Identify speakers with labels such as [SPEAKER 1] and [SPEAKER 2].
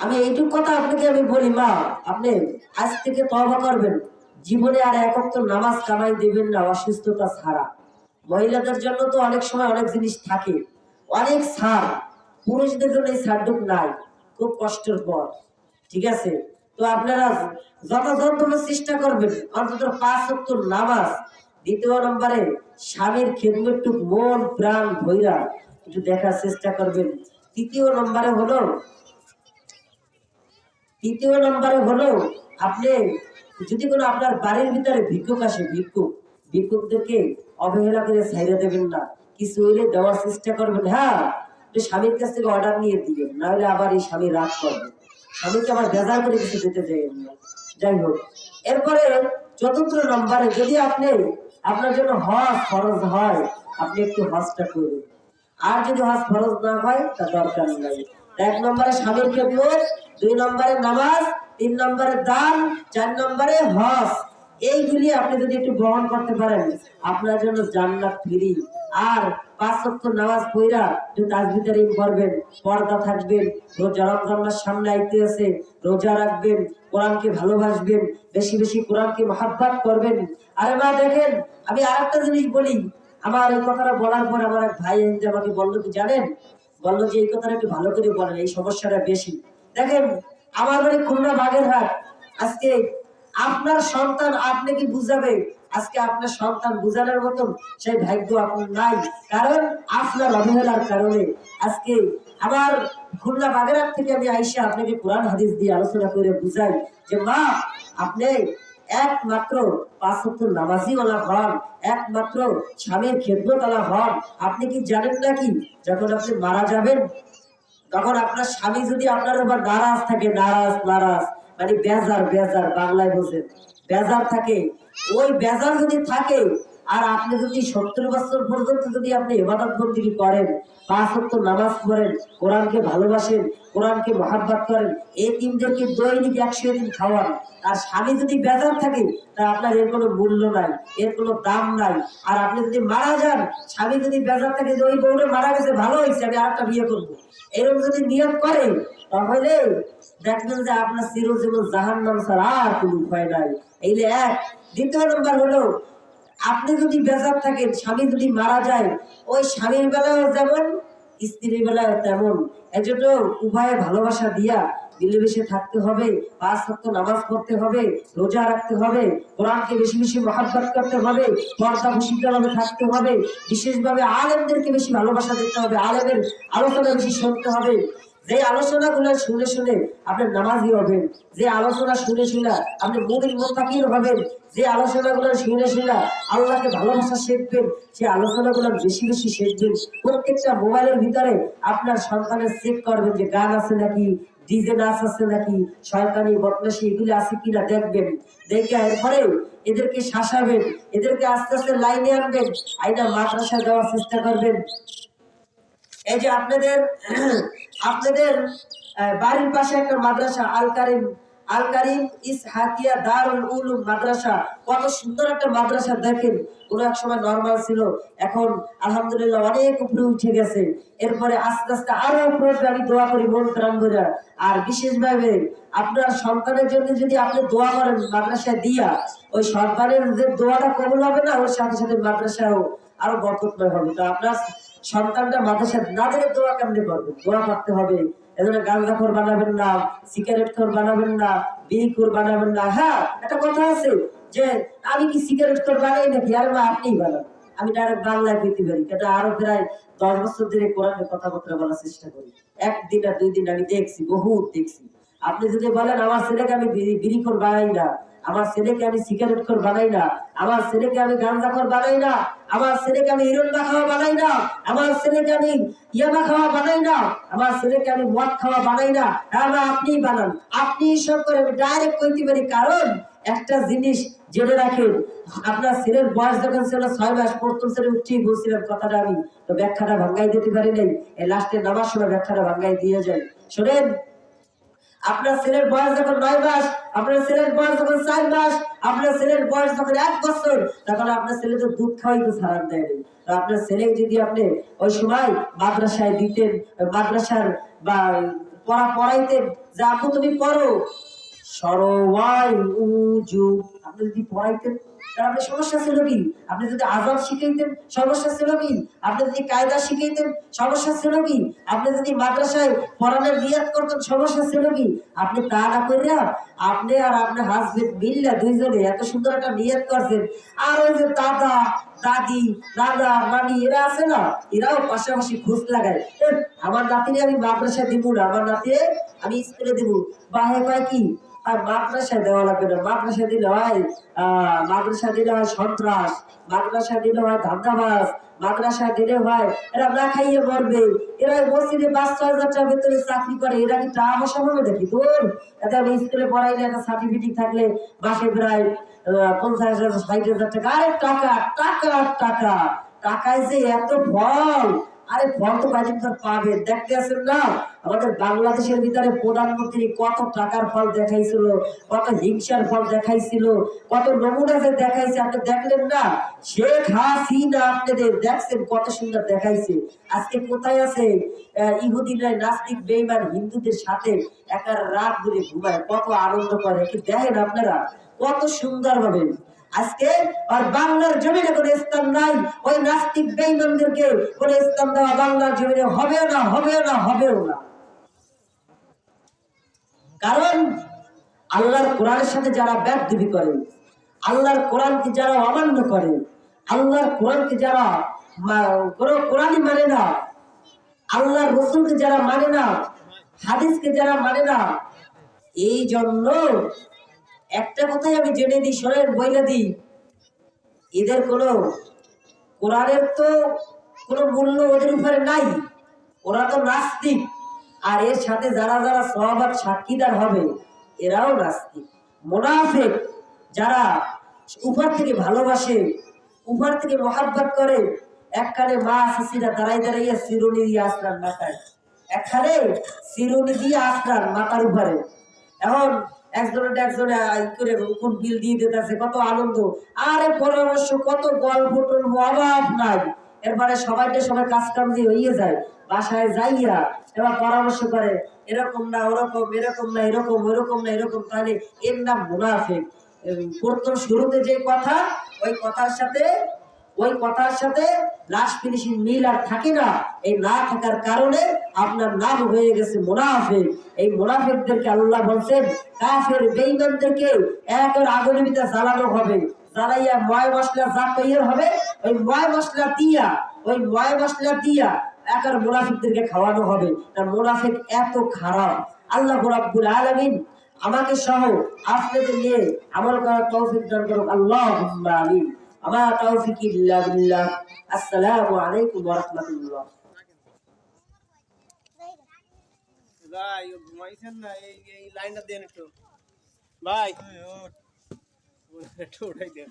[SPEAKER 1] আমি এইটুক কথা আপনাকে আমি বলি, মা, আপনি আজ থেকে তবা করবেন। জীবনে আর একক তো নামাজ কামাই দেবেন না, অসুস্থতা ছাড়া। মহিলাদের জন্য তো অনেক সময় অনেক জিনিস থাকে। অনেক ছাড়। পুরুষদের জন্য এই ছাড়টুক নাই। খুব কষ্টের পর ঠিক আছে? তো আপনারা যথাযথ চেষ্টা করবেন। অন্তত পাঁচ সত্তর নামাজ। দ্বিতীয় নম্বরে স্বামীর খেদমতটুক মন, প্রাণ ভৈরা একটু দেখার চেষ্টা করবেন। তৃতীয় নম্বরে হলো তৃতীয় নম্বরে হলো, আপনি যদি কোনো আপনার বাড়ির ভিতরে ভিক্ষুক আসে, ভিক্ষুক, ভিক্ষুকদেরকে অবহেলা করে ছাইড়ে দেবেন না। কিছু হইলে দেওয়ার চেষ্টা করবেন। হ্যাঁ স্বামীর কাছ থেকে অর্ডার নিয়ে দিবেন না হলে আবার এই স্বামী রাগ করবে। স্বামীকে আবার বেজার করে কিছু দিতে না। যাই হোক, এরপরে চতুর্থ নম্বরে যদি আপনি আপনার জন্য হজ ফরজ হয়, আপনি একটু হজটা করবেন আর যদি হজ ফরজ না হয়, তা দরকার নাই। এক নম্বরে স্বামীর খেদমত দুই নম্বরে নামাজ, তিন নম্বরে দান, চার নম্বরে হজ। এইগুলি আপনি যদি একটু গ্রহণ করতে পারেন, আপনার জন্য জান্নাত ফ্রি। আর পাঁচ সপ্তাহ নামাজ পড়া একটু তাজবি তারিম করবেন, পর্দা থাকবেন, রোজা রমজান মাস সামনে আইতে আছে, রোজা রাখবেন, কোরআনকে ভালোবাসবেন, বেশি বেশি কোরআনকে মহাব্বাত করবেন। আরে মা, দেখেন, আমি আরেকটা জিনিস বলি, আমার এই কথাটা বলার পর আমার এক ভাই আমাকে বলল কি জানেন? বলল যে এই কথাটা একটু ভালো করে বলেন, এই সমস্যাটা বেশি। দেখেন, আমার বাড়ি খুলনা বাগেরহাট। আজকে আপনার সন্তান আপনি কি বুঝাবে আজকে আপনার সন্তান বুঝানোর মতন সেই ভাগ্য আপনার নাই। কারণ আপনার অবহেলার কারণে আজকে আমার খুলনা বাগেরহাট থেকে আমি আইসা আপনাকে কোরআন হাদিস দিয়ে আলোচনা করে বুঝাই যে, মা, আপনি একমাত্র পাঁচ সপ্তাহ নামাজি ওলা হন, একমাত্র স্বামীর ওলা হন। আপনি কি জানেন নাকি? যখন আপনি মারা যাবেন তখন আপনার স্বামী যদি আপনার উপর নারাজ থাকে, নারাজ নারাজ মানে বেজার বেজার, বাংলায় বোঝেন বেজার থাকে। ওই বেজার যদি থাকে, আর আপনি যদি সত্তর বছর পর্যন্ত যদি আপনি ইবাদত বন্দী করেন, পাঁচ সপ্তাহ নামাজ পড়েন, কোরআনকে ভালোবাসেন, কোরআনকে মহাব্বাত করেন এই তিনজনকে দৈনিক একশো দিন খাওয়ান আর স্বামী যদি বেজার থাকে তা আপনার এর কোনো মূল্য নাই, এর কোনো দাম নাই। আর আপনি যদি মারা যান, স্বামী যদি বেজার থাকে যে ওই বউরে মারা গেছে, ভালো হয়েছে, আমি আরেকটা বিয়ে করব। এরকম যদি নিয়োগ করে তাহলে দেখবেন যে আপনার চিরজীবন জাহান নাম ছাড়া আর কোনো উপায় নাই। এইলে এক। দ্বিতীয় নম্বর হলো, আপনি যদি বেজার থাকেন, স্বামী যদি মারা যায়, ওই স্বামীর বেলায় যেমন, স্ত্রীর বেলায় তেমন। এজন্য উভয়ে ভালোবাসা দিয়া মিলেমিশে থাকতে হবে, পাঁচ সপ্তাহ নামাজ পড়তে হবে, রোজা রাখতে হবে, কোরআনকে বেশি বেশি মহাব্বত করতে হবে, পর্দা ভূষিতভাবে থাকতে হবে, বিশেষভাবে আলেমদেরকে বেশি ভালোবাসা দিতে হবে, আলেমের আলোচনা বেশি শুনতে হবে। যে আলোচনাগুলো শুনে শুনে আপনি নামাজি হবেন, যে আলোচনা শুনে শুনে আপনি মুমিন মোত্তাকির হবেন, যে আলোচনাগুলো শুনে শুনে আল্লাহকে ভালোবাসা শিখবেন সেই আলোচনাগুলো বেশি বেশি শিখবেন। প্রত্যেকটা মোবাইলের ভিতরে আপনার সন্তানের চেক করবেন যে গান আছে নাকি, ডিজে নাচ আছে নাকি, শয়তানি বদমাশি এগুলি আছে কিনা দেখবেন। দেখে এরপরে এদেরকে শাসাবেন, এদেরকে আস্তে আস্তে লাইনে আনবেন, আইনা মাদ্রাসা দেওয়ার চেষ্টা করবেন। এই যে আপনাদের আপনাদের বাড়ির পাশে একটা মাদ্রাসা, আল কারিম আল কারিম ইস হাকিয়া দারুল উলুম মাদ্রাসা। কত সুন্দর একটা মাদ্রাসা, দেখেন, কোনো এক সময় নর্মাল ছিল। এখন, আলহামদুলিল্লাহ, অনেক উপরে উঠে গেছে। এরপরে আস্তে আস্তে আরও উপরে আমি দোয়া করি, মন প্রাণ করে আর বিশেষভাবে, আপনার সন্তানের জন্য যদি আপনি দোয়া করেন মাদ্রাসায় দিয়া, ওই সন্তানের যে দোয়াটা কবুল হবে না, ওর সাথে সাথে মাদ্রাসাও আরও বরকতময় হবে। তো আপনার সন্তানটা মাদ্রাসা না দিলে দোয়া কেমনি করবে? দোয়া করতে হবে। এজন্য গাঁজাখোর বানাবেন না, সিগারেট খোর বানাবেন না, বিড়ি খোর বানাবেন না। হ্যাঁ একটা কথা আছে যে, আমি কি সিগারেট খোর বানাই নাকি? আরে মা, আপনিই বানান। আমি ডাইরেক্ট বাংলায় পেতে পারি। এটা আরও প্রায় দশ বছর ধরে কোরআনের কথাবার্তা বলার চেষ্টা করি। একদিন আর দুই দিন আমি দেখছি, বহুত দেখছি। আপনি যদি বলেন, আমার ছেলেকে আমি বিড়ি খোর বানাই না আমার ছেলেকে আমি সিগারেট খোর বানাই না, আমার ছেলেকে আমি গাঁজা খোর বানাই না, আমার ছেলেকে আমি হিরোন্ডা খাওয়া বানাই না, আমার ছেলেকে আমি ইয়াবা খাওয়া বানাই না, আমার ছেলেকে আমি মদ খাওয়া বানাই না আমরা আপনি বানান। আপনি সব করে আমি ডাইরেক্ট কইতে পারি, কারণ একটা জিনিস জেনে রাখেন, আপনার ছেলের বয়স যখন ছিল ছয় মাস, প্রথম ছেলে উঠছেই বলছিলাম কথাটা আমি, তো ব্যাখ্যাটা ভাঙ্গাই দিতে পারি নাই লাস্টে নামার সময় ব্যাখ্যাটা ভাঙ্গাই দিয়ে যায় শোনেন আপনার ছেলের বয়স যখন নয় মাস, আপনার ছেলের বয়স যখন চার মাস, আপনার ছেলের বয়স যখন এক বছর, তখন আপনার ছেলে তো দুধ খাওয়াই তো ছাড়ান দেয়নি আপনার ছেলে যদি আপনি ওই সময় মাদ্রাসায় দিতেন, মাদ্রাসার বা পড়া পড়াইতেন, যা তুমি পড়ো সরওয়াই উজু, আপনি যদি পড়াইতেন আপনার সমস্যা ছিল কি আপনি যদি আজান শিখাইতেন, সমস্যা ছিল কি আপনি যদি কায়দা শিখাইতেন, সমস্যা ছিল কি আপনি যদি মাদ্রাসায় পড়ানোর নিয়াত করতেন, সমস্যা ছিল কি আপনি তা না করিয়া আপনি আর আপনার হাজবেন্ড মিল্লা দুইজনে এত সুন্দর একটা নিয়াত করছেন। আর ওই যে দাদা, দাদি দাদা নানি, এরা আছে না? এরাও পাশাপাশি খোঁজ লাগায়। আমার নাতিনে আমি মাদ্রাসায় দিব না, আমার নাতি আমি স্কুলে দিব। বাহে কয় কি? আর মাদ্রাসায় দেওয়া লাগবে না। মাদ্রাসা দিলে হয় মাদ্রাসা দিলে হয় সন্ত্রাস মাদ্রাসা দিলে হয় ধান্দাবাজ মাদ্রাসা দিলে হয় এরা না খাইয়ে মরবে। এরা মসজিদে পাঁচ, ছয় হাজার টাকা বেতনে চাকরি করে, এরা কি টাকা পয়সা পাবে নাকি? তোর এতে আমি স্কুলে পড়াইলে একটা সার্টিফিকেট থাকলে মাসে প্রায় পঞ্চাশ হাজার, ষাট হাজার টাকা। আরে টাকা টাকা টাকা, টাকায় যে এত ফল! আরে ফল তো কয়দিন পর পাবে দেখতে না? আমাদের বাংলাদেশের ভিতরে প্রধানমন্ত্রী কত টাকার ফল দেখাইছিল কত হিংসার ফল দেখাইছিল কত নমুনা যে দেখাইছে আপনি দেখলেন না? শেখ হাসিনা আপনাদের দেখছেন কত সুন্দর দেখাইছে। আজকে কোথায় আছে? আহ, ইহুদিরা নাস্তিক বেইমান হিন্দুদের সাথে একা রাত ধরে ঘুমায় কত আনন্দ করে। একটু দেখেন আপনারা কত সুন্দর ভাবে আজকে আর বাংলার জমিনে কোনো স্থান নাই। ওই নাস্তিক বেইমানদেরকে কোনো স্থান দেওয়া বাংলার জমিনে হবেও না হবেও না হবেও না। কারণ আল্লাহর কোরআনের সাথে যারা ব্যাধি করে, আল্লাহর কোরআনকে যারা অমান্য করে, আল্লাহর কোরআনকে যারা কোনো কোরআনই মানে না, আল্লাহর রসুলকে যারা মানে না, হাদিসকে যারা মানে না, এই জন্য একটা কথাই আমি জেনে দিই, শোনেন বইলে দিই এদের কোনো কোরআনের তো কোনো মূল্য ওদের উপরে নাই। ওরা তো নাস্তিক। আর এর সাথে যারা যারা সহবাদ সাক্ষীদার হবে, এরাও নাস্তিক। মোনাফেক যারা উপর থেকে ভালোবাসে উপর থেকে মহাব্বত করে, একখানে মা শিশিরা দাঁড়াই দাঁড়াইয়া শিরুনি দিয়ে আসলাম মাথায়। একখানে শিরুনি দিয়ে আসলাম মাথার উপরে। এখন একজনের একজনে করে কোন বিল দিয়ে দিতেছে, কত আনন্দ। আরে পরামর্শ, কত গল্প অভাব নাই। এরপরে সবাইটা সবাই কাজ কাম দিয়ে হইয়ে যায়, বাসায় যাইয়া এবার পরামর্শ করে, এরকম না, ওরকম, এরকম না, এরকম, ওরকম না, এরকম, তাহলে এর নাম মুনাফেক। প্রথম শুরুতে যে কথা, ওই কথার সাথে, ওই কথার সাথে লাস্ট ফিনিশিং মিল আর থাকে না। এই না থাকার কারণে আপনার নাম হয়ে গেছে মুনাফেক। এই মুনাফেকদেরকে আল্লাহ বলছেন, কাফের বেঈমানদেরকে একের আগুনের ভিতরে জ্বালানো হবে। জ্বালাইয়া ময় মশলা যা তৈরি হবে। ওই ময় মশলা দিয়া, ওই ময় মশলা দিয়া একার মুনাফিকদেরকে খাওয়ানো হবে। তার মুনাফিক এত খারাপ। আল্লাহ রাব্বুল আলামিন আমাকে সহ আপনাদের নিয়ে আমল করার তৌফিক দান করুক আল্লাহ আমিন। আমার তৌফিক ইল্লা বিল্লাহ। আসসালামু আলাইকুম ওয়া রাহমাতুল্লাহ।
[SPEAKER 2] ভাই ঘুমাইছেন না? এই এই লাইনটা দেন একটু। ভাই। একটু উঠাই দেন।